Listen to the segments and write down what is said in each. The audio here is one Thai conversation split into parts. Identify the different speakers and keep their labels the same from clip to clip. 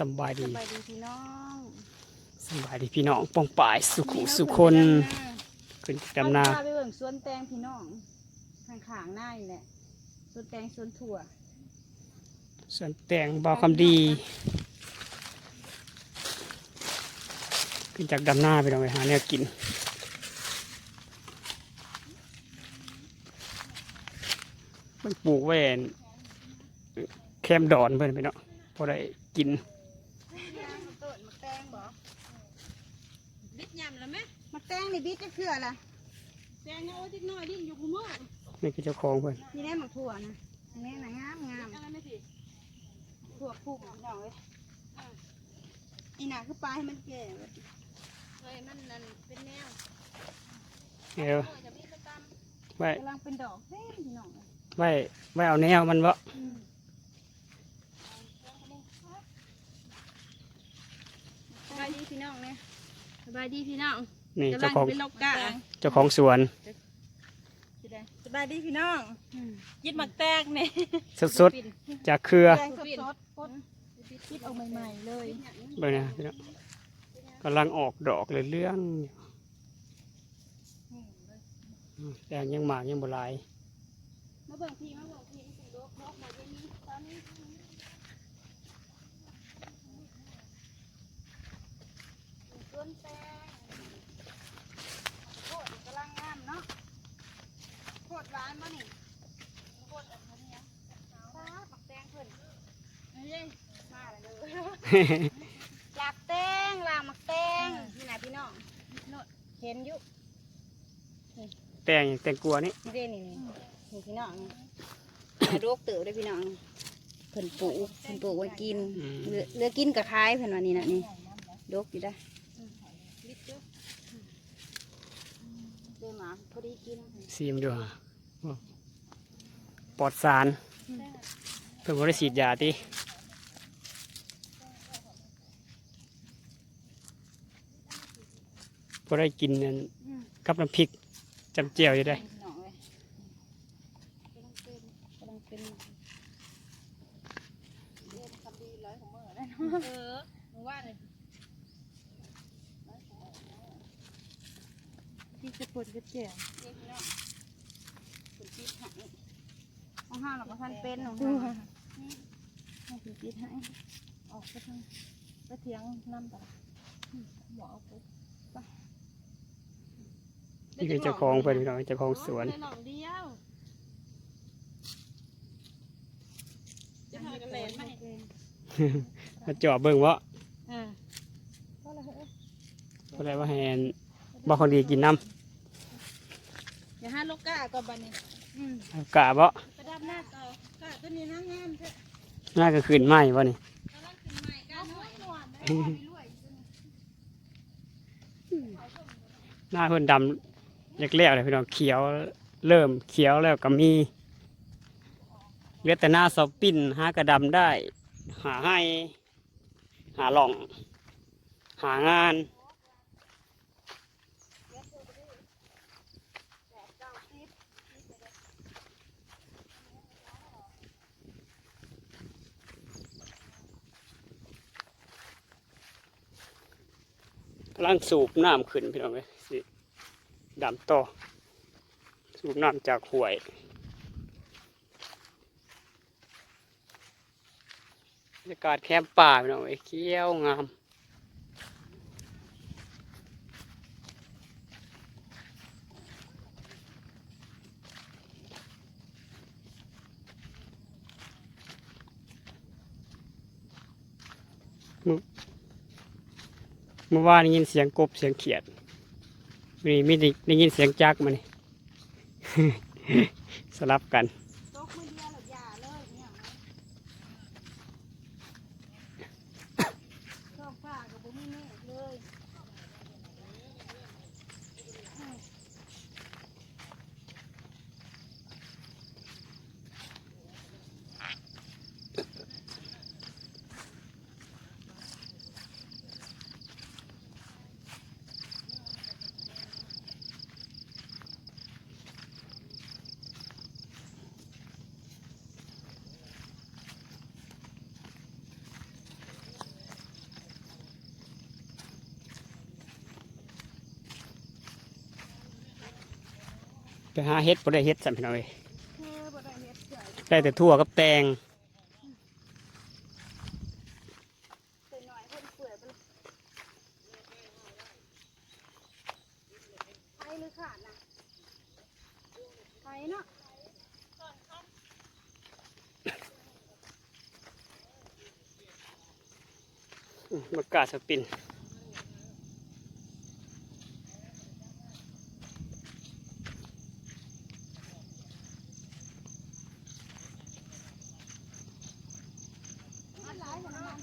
Speaker 1: สำบาย
Speaker 2: ส
Speaker 1: ดี
Speaker 2: บายดีพี่น้อง
Speaker 1: สำบายดีพี่น้องป้องปายสุขุสุคนขึ้นดำนา
Speaker 2: พาไปเบิ่งสวนแตงพี่น้องข้างๆหน้านี่แหละสวนแตงสวนถั่ว
Speaker 1: ส่วนแต่งเบาคำดี ขึ้นจากดำนาไปลองไปหาแนวกินมันปลูกไว้แคมดอนเพื่อนไปเนาะพอได้กิน
Speaker 2: ต้นมะแตงบ่
Speaker 3: บิดยำ แล้วไหม
Speaker 2: มะแตงนี่บิดจะเคือล่ะ
Speaker 3: แจงเนี่ยโอ้ยทิกน้อยดิ้นอยู่กูมือ
Speaker 1: นี่คือเจ้าของเพื่อน
Speaker 2: นี่แน่หมักถั่วนะแน่นะงามงาม
Speaker 3: อะไรไม่ผิด
Speaker 2: ถั่วปลูกพี่น้องเลยอีหน่าคือปลาให้มันแก่เว้ย
Speaker 3: เฮ้ยมันนั่นเป็นแนว
Speaker 1: เออ
Speaker 3: โอ้ยจะมีประจ
Speaker 1: ไว้
Speaker 2: กำลังเป็นดอกเต็มพี่น้องเลย
Speaker 1: ไว้ไว้เอาแนวมันวะ
Speaker 2: สบายดีพี่น้องเนี่ยำ
Speaker 3: ส บายดีพี่น้อง
Speaker 1: นี่
Speaker 3: กำลั
Speaker 1: เจ้าของ
Speaker 3: เป็นลกกะ
Speaker 1: เจ้าของสวน
Speaker 3: สบายดีพี่น้องยิดหมักแตกเนี่ย
Speaker 1: สดๆจากเครือ
Speaker 2: แตงสดๆปดคิดเอาใหม่ๆเลย
Speaker 1: เบิ่งนะพี่น้องกำลังออกดอกเลยเรื่องอืมแต่ยังหมากยังบหลาย
Speaker 2: มาเบิ่งพี่มาเบิ่งพี่มันเป็นดอกดอกมาเย็นนี้ตอนนี้สวนแตง โคตรกำลังงามเนาะโคตรหวานมานี่โคตรอันนี้ฟ้าปักแตงเพิ่นเอ้ยมาแล้วเลยลากแตงลากมักแตงนี่นะพี่น้องโน่นเห็นอยู่
Speaker 1: แต่งแต่งกลัวนี่
Speaker 2: นี่เด้นี่นี่นี่พี่น้องโรคเติบได้อพี่น้องเพิ่นปลูกเพิ่นปลูกไว้กิน
Speaker 1: อืม
Speaker 2: เหลือเหลือกินกับคายเพิ่นว่านี่นะนี่โรคอยู่ได้ เด้อหมาพอดีกิน
Speaker 1: ซีมดูฮะปลอดสารเพิ่งบ่ได้ฉีดยาติพอได้กินนั่นกับน้ำพริกจำเจียวอยู่ได้
Speaker 2: พี่น้องเลยกำลังเป็นกำลังเป็นเล่นคำดีร้อยของมือนะ
Speaker 3: เออมึงว่าเลย
Speaker 2: ที่ จะปวดก็เจ็บปวดปีดหายของห้าหรอกว่าท่านเป็นของห้าให้ปวดปีดหายออกไปทางไปเถียงน้ำตาหมอเอาไป
Speaker 1: นี่คือเจ้าของเพิ่นพี่น้องเจ้าของสวน
Speaker 3: หนองเดียวจะพากันแหลนไหม
Speaker 1: มาเจาะเบิ่งว่า
Speaker 3: อ่า
Speaker 1: พอได้ว่าแหนบ่คนดีกินน้
Speaker 3: อ ย่าห้าลกกะก่อนบันนี้ำ
Speaker 1: กะบ่
Speaker 3: กระดับหน้าเก่ากะตัวนี้นั่งงามเถอะ
Speaker 1: น่าก็คืนไหมบ่นี่
Speaker 3: กำลังขึ้นใหม่ก้าวหน่อย
Speaker 1: หน้าเพิ่นดำแรกๆเลยพี่น้องเขียวเริ่มเขียวแล้วก็มีเหลือแต่หน้าสอบปิ้นหากระดำได้ หาให้ หาหล่อง หางาน กำลังสูบน้ำขึ้นพี่น้องเลยสิดำต่อ สูบน้ำจากห้วยบรรยากาศแคมป์ป่าพี่น้องเอ้ยเขี้ยวงาม เมื่อวานได้ยินเสียงกบเสียงเขียดนี่ไม่ได้ได้ยินเสียงจักมานสลับกัน
Speaker 2: ตกมือเดียวหรอกอย่าเลยเนี่ยท้องฟ้ากับบุ้มีเมฆเลย
Speaker 1: บ ไปหาเฮ็ดบ่ได้เฮ็ดสั่นพี่น้องเอ้ย
Speaker 3: เออบ่ได้เฮ็ดเฉย
Speaker 1: ได้แต่ทั่วกับแตง
Speaker 3: ไปหน่อยเพิ่นเปื่อยไปเลยไทยหรือขาดนะไทยเนาะ
Speaker 1: อืมบักกาสปิน
Speaker 3: อันหลายกว่านั้น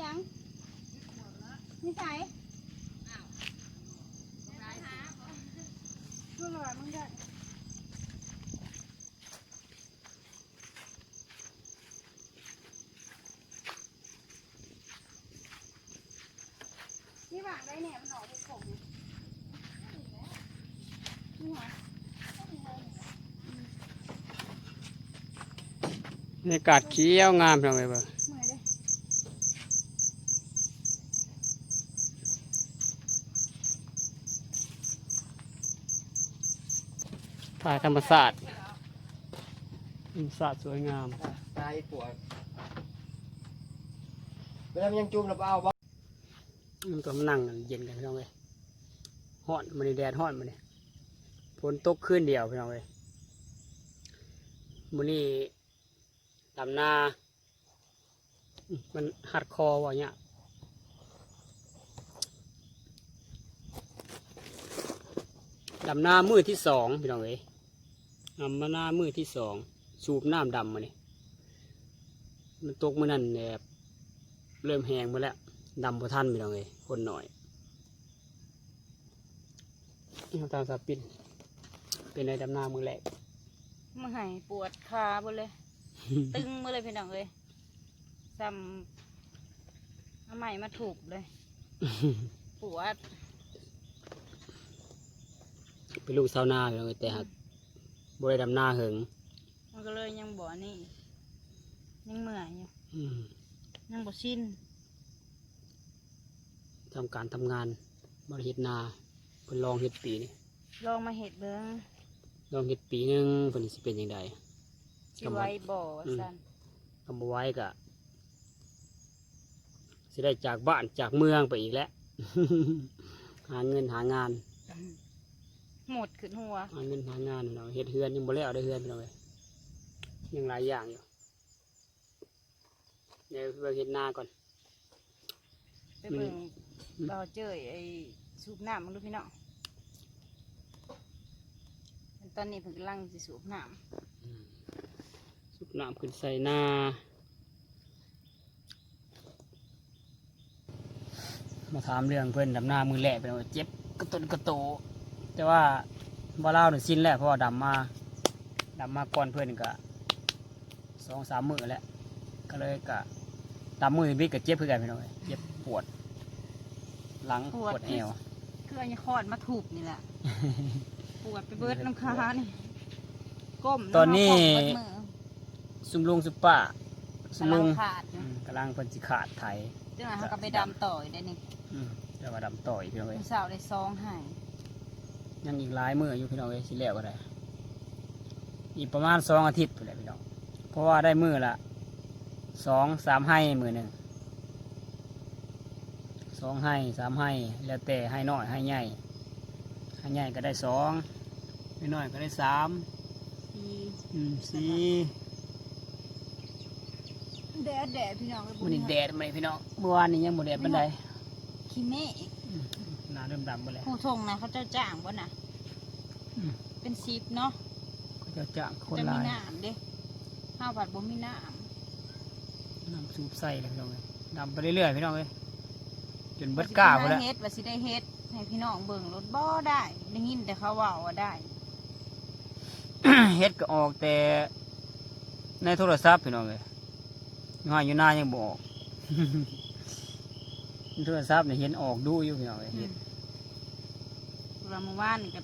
Speaker 3: ยัง นี่ใส่เพื่อนอะไรมึงได้นี่บางได้เนี่ยมันออกเป็นผมนี่หรอ
Speaker 1: บรรยากาศเขียวงามพี่น้องเอ้ยบ่ง
Speaker 3: เมื่อยเลย
Speaker 1: ถ่ายธรรมศาสตร์ธรรมศาสตร์สวยงาม
Speaker 4: ตายปวดเวลามันยังจุ่มแล้วเอาบ่
Speaker 1: มันก็มานั่งกันเย็นกันพี่น้องเอ้ยฮ้อนมันนี่แดดฮ้อนมันนี่ฝนตกคืนเดียวพี่น้องเอ้ยมื้อนี้ดำนาอื้อมันหัดคอว่ะเนี่ยดำนามือที่สองพี่น้องเอ้ย ดำมานามือที่สองสูบน้ำดำมาเนี่ยมันตกมื่อนั้นแบบเริ่มแห้งหมาแล้วดำพอท่านไปแล้วไงคนหน่อยเอาตามสาปินเป็นในดำนามือแรก
Speaker 2: มื่อไหปวดขาหมดเลย ตึงหมาเลยพี่น้องเลยซ้ำเอาใหม่มาถูกเลย ปวด
Speaker 1: เป็นลูกชาวนาไปแล้วไงแต่หัก บริดำนาเหิง
Speaker 2: มันก็เลยยังบ่นี่ยังเมื่อยอยู่
Speaker 1: อืม
Speaker 2: ยังบ่ชิน
Speaker 1: ทำการทำงานบริเฮ็ดนาเป็นลองเฮ็ดปีนี่
Speaker 2: ลองมาเห็ดเบิ้ง
Speaker 1: ลองเฮ็ดปีหนึงเป็นสิเป็นยังไง
Speaker 2: สิไว้บ่ว่าสัน
Speaker 1: ทำบ่ไว้กะสิได้จากบ้านจากเมืองไปอีกแล้ว หาเงินหางาน
Speaker 2: หมดขึ้นหัว
Speaker 1: หาเงินหางานเนาะเฮ็ดเฮือนยังบ่แล้วได้เฮือนเลยยังหลายอย่างอยู่เดี๋ยวไปเฮ็ดนาก่อน
Speaker 2: ไปเบิ่ง
Speaker 1: อืม
Speaker 2: เราเจอไอ้สูบน้ำมึงดูพี่น้องตอนนี้เพิ่งกำลังสิสูบน้
Speaker 1: สุบน้ำขึ้นใส่นามาถามเรื่องเพื่อนดำหน้ามือแหลกไปแล้วเจ็บกระตุนกระโต แต่ว่าบ่เล่าหนึ่งสิ้นแล้วเพราะว่าดำมาดำมาก่อนเพื่อนก็สองสามมือแล้วก็เลยกะดำมือบิ๊กกับเจ็บเพื่อกันพี่น้องเอ้ยเจ็บปวด หลังปวดเอวำ
Speaker 2: คืออันนี้คอดมาถูกนี่แหละ ปวดไปเบิดน้ำค้านี่ก้ม
Speaker 1: ตอนนี้ำ
Speaker 2: มาเบิดมือ
Speaker 1: ซุมลุงซุปป้าซุม
Speaker 2: กำลั
Speaker 1: ลุ
Speaker 2: ง
Speaker 1: ง
Speaker 2: ขาดอยู่
Speaker 1: อืมกำลังเพิ่นสิขาดไถ
Speaker 2: เจ้าหน้าเขาก็ไปดำต่ออีกได้นี่
Speaker 1: อืมแต่ว่าดำต่อยพี่น้องเอ้ย
Speaker 2: พี่สาวได้ซองให้
Speaker 1: ยั งอีกหลายมืออยู่พี่น้องเอ้ยสิแล้วก็ได้อีกประมาณสองอาทิตย์ไปแหละพี่น้องเพราะว่าได้มือละสองสามให้มือหนึ่งสองให้สามให้แล้วแต่ให้น้อยให้ใหญ่ให้ใหญ่ก็ได้สองให้น้อยก็ได้สาม
Speaker 2: ที่
Speaker 1: อืมสี่
Speaker 2: แดดแดดพี่น้อง
Speaker 1: มันนี่แดดมาเลยพี่น้องเมื่อวานนี้ยังบ่แดดบันได
Speaker 2: ขี้เมฆ
Speaker 1: อืมห น้าเริ่มดำหมดแล้ว
Speaker 2: ผู้ทรงนะเขาเจ้าจ้างบ่น่ะ
Speaker 1: อืม
Speaker 2: เป็นซิปเนาะ
Speaker 1: ก็จะจ้างคน
Speaker 2: จะ
Speaker 1: ห
Speaker 2: มี
Speaker 1: ลาย
Speaker 2: น้ำเด้ข้าวผัดบ่มีน้
Speaker 1: น้ำสูบใส่เลยพี่น้องเลยดำไปเรื่อยๆพี่น้องเลยจนำเบิดกล้าหมดแล้ว
Speaker 2: เฮ็ดว่าสิได้เฮ็ดให้พี่น้องเบิ่งรถบ่ได้ได้ยินแต่เขาว่าว่าได้
Speaker 1: เฮ็ดก็ออกแต่ในโทรศัพท์พี่น้องเลยอยู่ห้าอยู่หน้ายังบออก ในโทรศัพท์เนี่ยเห็นออกดูอยู่พี่น้องเลยเฮ็ด
Speaker 2: เวลาเมื่อวานนี่ก็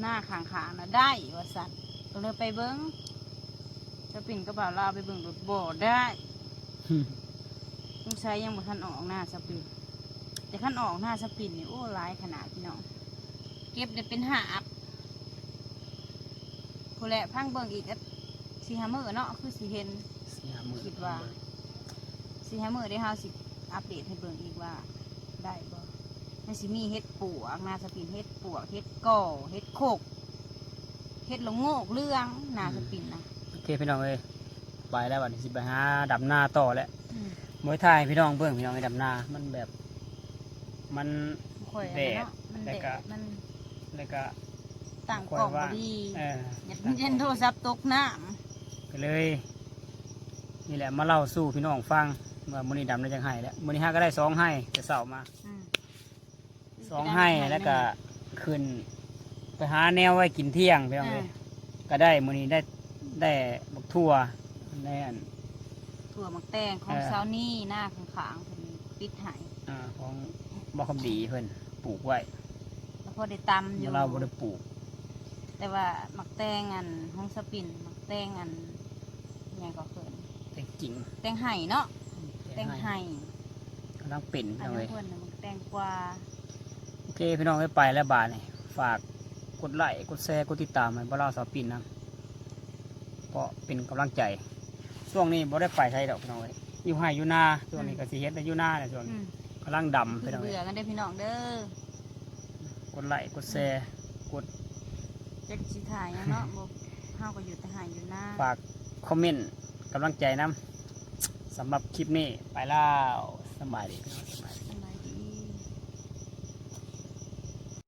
Speaker 2: หน้าขางๆน่ะได้ว่าสั่นก็เลยไปเบิ่งจะปิ่นกระเป๋าลาวไปเบิ่งรถบ่ได้ต้องใช้ยังบ่ทันออกหน้าสปินแต่ขั้นออกหน้าสปินนี่โอ้ร้ายขนาดพี่น้องเก็บได้เป็นหาบผู้แหละพังเบิ่งอีกอะสีหามือเนาะคือสีเห็น
Speaker 1: สี่ห้าหมื่น
Speaker 2: คิดว่าสีหามือได้เฮาสิอัปเดตให้เบิ่งอีกว่าได้บ่ มันสิมีเฮ็ดปวกหน้าสปินเฮ็ดปวกเฮ็ดก่อเฮ็ดโคกเฮ็ดละโงกเรื่องหน้าสปินนะ
Speaker 1: โอเคพี่น้องเอ้ยไปแล้ววันนี้สิไปหาดำนาต่อแล้ว
Speaker 2: อืม
Speaker 1: มวยไทยพี่น้องเบิ่งพี่น้องไอ้ดำนามันแบบ มัน
Speaker 2: บ่ค่อย
Speaker 1: แด
Speaker 2: อัน
Speaker 1: ด
Speaker 2: นั้นเนาะมัน
Speaker 1: แล้
Speaker 2: แด
Speaker 1: วก็
Speaker 2: ดมัน
Speaker 1: แล้วก็
Speaker 2: ต่างกล่อง
Speaker 1: ค่อย
Speaker 2: บ่
Speaker 1: ว่า
Speaker 2: ดี
Speaker 1: เออ
Speaker 2: อย่าเย็นโทรศัพท์ตกน้ำ
Speaker 1: ก็เลย นี่แหละมาเล่าสู่พี่น้องฟังว่ามื้อนี้ดำได้จังไห้แล้วมื้อนี้ห้าก็ได้สองไห้แต่เสาร์มา
Speaker 2: อืม
Speaker 1: สองไห้แล้วก็ขึ้น ไปหาแนวไว้กินเที่ยงพี่น้อง
Speaker 2: อ่า
Speaker 1: เลยก็ได้มื้อนี้ได้ได้บักทั่วในอัน
Speaker 2: ถั่วหมักแตงของ
Speaker 1: เออ
Speaker 2: เซานี่หน้าข้างๆเพิ่นปิดใหาย
Speaker 1: อ่าของบ่คำดีเพิ่นปลูกไว้
Speaker 2: แล้วพอได้ตำอยู่
Speaker 1: เราบ่ได้ปลูก
Speaker 2: แต่ว่าหมักแตงอันห้องสปินหมักแตงอันอิหยังก็เกิน
Speaker 1: แต่จริง
Speaker 2: แตงไห่เนาะแตงไห่
Speaker 1: กำลังเป็น
Speaker 2: อั
Speaker 1: พี่
Speaker 2: น
Speaker 1: น้อง
Speaker 2: นั้
Speaker 1: เล
Speaker 2: น
Speaker 1: ย
Speaker 2: เพิ่นน่ะหมักแตงกวา
Speaker 1: โอเคพี่น้องให้ไปแล้วบาทนี่ฝากกดไลค์กดแชร์กดติดตามให้บ่เล่าสาวปินนะก็เป็นกำลังใจ ช่วงนี้บ่ได้ไปใช้ดอกพี่น้องเอ้ยอยู่ไห้อยู่นาช่วงนี้ก็สิเฮ็ดแต่อยู่นาเนี่ยช่วง
Speaker 2: อื
Speaker 1: นี้
Speaker 2: ม
Speaker 1: กำลังดำ
Speaker 2: คื
Speaker 1: พี่
Speaker 2: อ
Speaker 1: น้องเอ้
Speaker 2: เบื่
Speaker 1: ย
Speaker 2: อกันเด้อพี่น้องเด้อก
Speaker 1: ดไลค์กดแชร์กด
Speaker 2: จักสิถ่ายหยังเนาะบ่เฮาก็อยู่แต่หายอยู่หน้า
Speaker 1: ฝากคอมเมนต์กำลังใจนํสำหรับคลิปนี้ไปแล้วสำบายดีพี่น้อง